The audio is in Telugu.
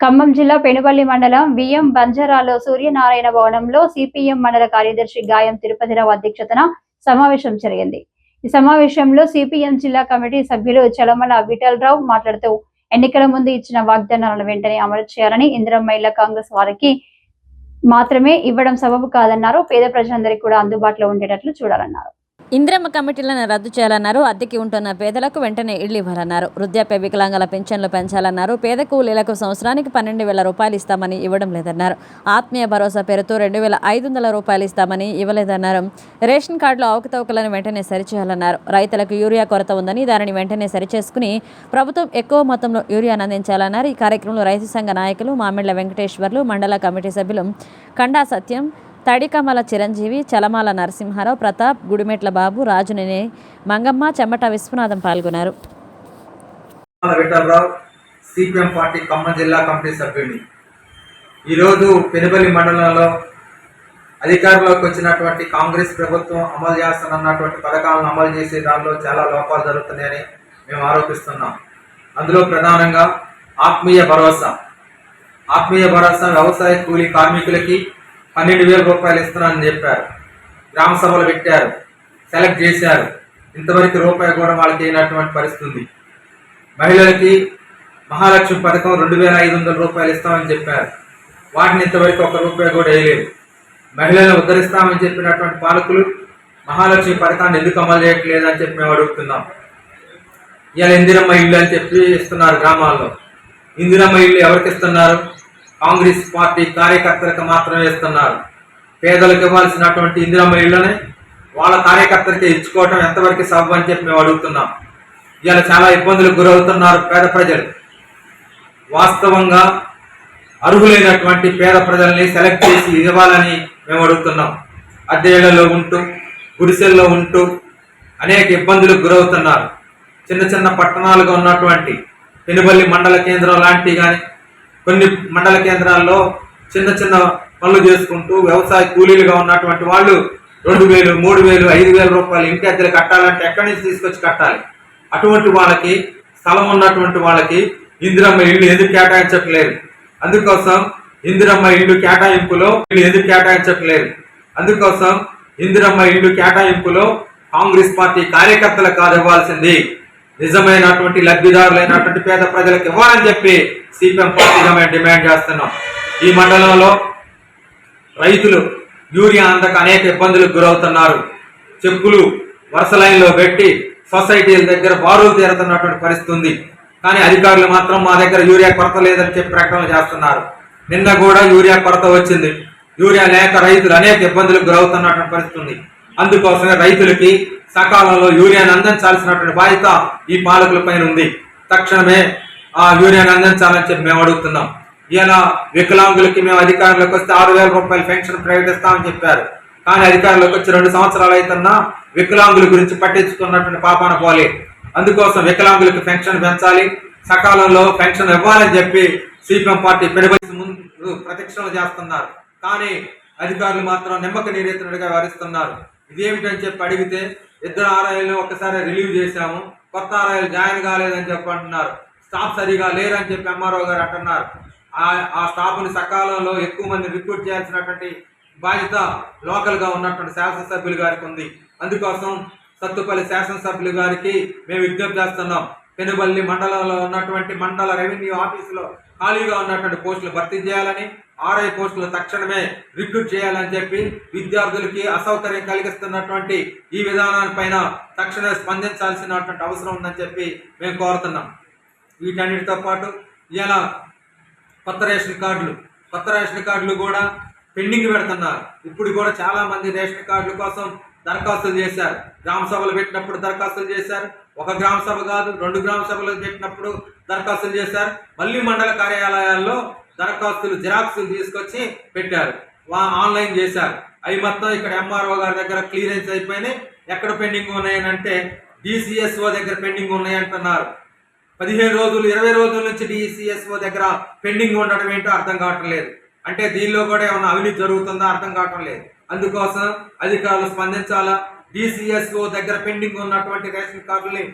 ఖమ్మం జిల్లా పెనుపల్లి మండలం బియ్యం బంజారాలో సూర్యనారాయణ భవనంలో సిపిఎం మండల కార్యదర్శి గాయం తిరుపతిరావు అధ్యక్షతన సమావేశం జరిగింది. ఈ సమావేశంలో సిపిఎం జిల్లా కమిటీ సభ్యులు చలమల విఠలరావు మాట్లాడుతూ ఎన్నికల ముందు ఇచ్చిన వాగ్దానాలను వెంటనే అమలు చేయాలని ఇందిరా మహిళా కాంగ్రెస్ వారికి మాత్రమే ఇవ్వడం సబబు కాదన్నారు. పేద ప్రజలందరికీ కూడా అందుబాటులో ఉండేటట్లు చూడాలన్నారు. ఇందిరమ్మ కమిటీలను రద్దు చేయాలన్నారు. అద్దెకి ఉంటున్న పేదలకు వెంటనే ఇళ్ళు ఇవ్వాలన్నారు. వృద్ధాప్య వికలాంగుల పెన్షన్లు పెంచాలన్నారు. పేద కూలీలకు సంవత్సరానికి పన్నెండు వేల రూపాయలు ఇస్తామని ఇవ్వడం లేదన్నారు. ఆత్మీయ భరోసా పేరుతో రెండు వేల ఐదు వందల రూపాయలు ఇస్తామని ఇవ్వలేదన్నారు. రేషన్ కార్డులో అవకతవకలను వెంటనే సరిచేయాలన్నారు. రైతులకు యూరియా కొరత ఉందని దానిని వెంటనే సరిచేసుకుని ప్రభుత్వం ఎక్కువ మొత్తంలో యూరియాను అందించాలన్నారు. ఈ కార్యక్రమంలో రైతు సంఘ నాయకులు మామిళ్ళ వెంకటేశ్వర్లు మండల కమిటీ సభ్యులు కండా సత్యం తడికమల చిరంజీవి చలమాల నరసింహారావు ప్రతాప్ గుడిమెట్ల బాబు రాజునేని మంగమ్మ చెమ్మట విశ్వనాథం పాల్గొన్నారు. సిపిఎం పార్టీ ఖమ్మం జిల్లా కమిటీ సభ్యుడిని. ఈరోజు పెనుబలి మండలంలో అధికారంలోకి వచ్చినటువంటి కాంగ్రెస్ ప్రభుత్వం అమలు చేస్తానన్నటువంటి పథకాలను అమలు చేసే దానిలో చాలా లోపాలు జరుగుతున్నాయని మేము ఆరోపిస్తున్నాం. అందులో ప్రధానంగా ఆత్మీయ భరోసా. ఆత్మీయ భరోసా వ్యవసాయ కూలీ కార్మికులకి పన్నెండు వేల రూపాయలు ఇస్తున్నానని చెప్పారు. గ్రామ సభలు పెట్టారు. సెలెక్ట్ చేశారు. ఇంతవరకు రూపాయి కూడా వాళ్ళకి అయినటువంటి పరిస్థితి మహిళలకి మహాలక్ష్మి పథకం రెండు వేల ఐదు వందల రూపాయలు ఇస్తామని చెప్పారు. వాటిని ఇంతవరకు ఒక రూపాయి కూడా వేయలేదు. మహిళలను ఉద్ధరిస్తామని చెప్పినటువంటి పాలకులు మహాలక్ష్మి పథకాన్ని ఎందుకు అమలు చేయట్లేదు అని చెప్పి మేము అడుగుతున్నాం. ఇవాళ ఇందిరమ్మ ఇల్లు అని చెప్పి ఇస్తున్నారు గ్రామాల్లో. ఇందిరమ్మ ఇల్లు ఎవరికి ఇస్తున్నారు? కాంగ్రెస్ పార్టీ కార్యకర్తలకు మాత్రమే ఇస్తున్నారు పేదలకు ఇవ్వాల్సినటువంటి ఇందిరమ్మ ఇళ్ళని వాళ్ళ కార్యకర్తలకి ఇచ్చుకోవటం ఎంతవరకు సబ్ అని చెప్పి మేము అడుగుతున్నాం. ఇవాళ చాలా ఇబ్బందులకు గురవుతున్నారు పేద ప్రజలు. వాస్తవంగా అర్హులైనటువంటి పేద ప్రజల్ని సెలెక్ట్ చేసి ఇవ్వాలని మేము అడుగుతున్నాం. అద్దెళ్ళలో ఉంటూ గుడిసెల్లో ఉంటూ అనేక ఇబ్బందులకు గురవుతున్నారు. చిన్న చిన్న పట్టణాలుగా ఉన్నటువంటి పెనుబల్లి మండల కేంద్రం లాంటివి కానీ కొన్ని మండల కేంద్రాల్లో చిన్న చిన్న పనులు చేసుకుంటూ వ్యవసాయ కూలీలుగా ఉన్నటువంటి వాళ్ళు రెండు వేలు మూడు వేలు ఐదు వేల రూపాయలు ఇంటి అద్దెలు కట్టాలంటే ఎక్కడి నుంచి తీసుకొచ్చి కట్టాలి? అటువంటి వాళ్ళకి స్థలం ఉన్నటువంటి వాళ్ళకి ఇందిరమ్మ ఇల్లు ఎందుకు కేటాయించట్లేదు? అందుకోసం ఇందిరమ్మ ఇల్లు కేటాయింపులో ఇల్లు ఎందుకు కేటాయించట్లేదు? అందుకోసం ఇందిరమ్మ ఇల్లు కేటాయింపులో కాంగ్రెస్ పార్టీ కార్యకర్తలకు కాదు ఇవ్వాల్సింది. నిజమైనటువంటి లబ్ధిదారులైనటువంటి పేద ప్రజలకు ఇవ్వాలని చెప్పి సిపిఎం పార్టీగా మేము డిమాండ్ చేస్తున్నాం. ఈ మండలంలో రైతులు యూరియా అందక అనేక ఇబ్బందులకు గురవుతున్నారు. చెక్కులు వరుస లైన్లో పెట్టి సొసైటీల దగ్గర బారులు తీరుతున్నటువంటి పరిస్థితి ఉంది. కానీ అధికారులు మాత్రం మా దగ్గర యూరియా కొరత లేదని చెప్పి ప్రకటన చేస్తున్నారు. నిన్న కూడా యూరియా కొరత వచ్చింది. యూరియా లేక రైతులు అనేక ఇబ్బందులకు గురవుతున్నటువంటి పరిస్థితి ఉంది. అందుకోసమే రైతులకి సకాలంలో యూరియాను అందించాల్సినటువంటి బాధ్యత ఈ పాలకుల పైన ఉంది. తక్షణమే ఆ యూరియాను అందించాలని చెప్పి మేము అడుగుతున్నాం. ఇలా వికలాంగులకి మేము అధికారంలోకి వస్తే ఆరు వేల రూపాయల పెన్షన్ ప్రకటిస్తామని చెప్పారు. కానీ అధికారంలోకి వచ్చి రెండు సంవత్సరాలు అవుతున్నా వికలాంగుల గురించి పట్టించుకున్నటువంటి పాపాన పోలే. అందుకోసం వికలాంగులకు పెన్షన్ పెంచాలి. సకాలంలో పెన్షన్ ఇవ్వాలని చెప్పి సిపిఎం పార్టీ పెనుబడి ముందు ప్రతిక్షణలు చేస్తున్నారు. కానీ అధికారులు మాత్రం నిమ్మక నీరెత్తినట్టుగా వ్యవహరిస్తున్నారు. ఇదేమిటని చెప్పి అడిగితే ఇద్దరు ఆర్ఐలు ఒక్కసారి రిలీవ్ చేశాము కొత్త ఆర్ఐలు జాయిన్ కాలేదని చెప్పి అంటున్నారు. స్టాఫ్ సరిగా లేరని చెప్పి ఎంఆర్ఓ గారు అంటున్నారు. ఆ ఆ స్టాఫ్ని సకాలంలో ఎక్కువ మంది రిక్రూట్ చేయాల్సినటువంటి బాధ్యత లోకల్గా ఉన్నటువంటి శాసనసభ్యులు గారికి ఉంది. అందుకోసం సత్తుపల్లి శాసనసభ్యులు గారికి మేము విజ్ఞప్తి చేస్తున్నాం. పెనుబల్లి మండలంలో ఉన్నటువంటి మండల రెవెన్యూ ఆఫీసులో ఖాళీగా ఉన్నటువంటి పోస్టులు భర్తీ చేయాలని ఆర్ఐ పోస్టులు తక్షణమే రిక్రూట్ చేయాలని చెప్పి విద్యార్థులకి అసౌకర్యం కలిగిస్తున్నటువంటి ఈ విధానాలపైన తక్షణమే స్పందించాల్సినటువంటి అవసరం ఉందని చెప్పి మేము కోరుతున్నాం. వీటన్నిటితో పాటు ఇలా కొత్త రేషన్ కార్డులు కొత్త రేషన్ కార్డులు కూడా పెండింగ్ పెడుతున్నారు. ఇప్పుడు కూడా చాలామంది రేషన్ కార్డుల కోసం దరఖాస్తులు చేశారు. గ్రామ సభలు పెట్టినప్పుడు దరఖాస్తులు చేశారు. ఒక గ్రామ సభ కాదు రెండు గ్రామ సభలు పెట్టినప్పుడు దరఖాస్తులు చేశారు. మళ్ళీ మండల కార్యాలయాల్లో దరఖాస్తులు జిరాక్సులు తీసుకొచ్చి పెట్టారు. వా ఆన్లైన్ చేశారు. అవి మొత్తం ఇక్కడ ఎంఆర్ఓ గారి దగ్గర క్లియరెన్స్ అయిపోయినాయి. ఎక్కడ పెండింగ్ ఉన్నాయని అంటే డిసిఎస్ఓ దగ్గర పెండింగ్ ఉన్నాయి అంటున్నారు పదిహేను రోజులు ఇరవై రోజుల నుంచి డిసిఎస్ఓ దగ్గర పెండింగ్ ఉండడం ఏంటో అర్థం కావటం లేదు. అంటే దీనిలో కూడా ఏమైనా అవినీతి జరుగుతుందా అర్థం కావటం లేదు. అందుకోసం అధికారులు స్పందించాలా? డిసిఎస్ఓ దగ్గర పెండింగ్ ఉన్నటువంటి రేషన్ కార్డుల్ని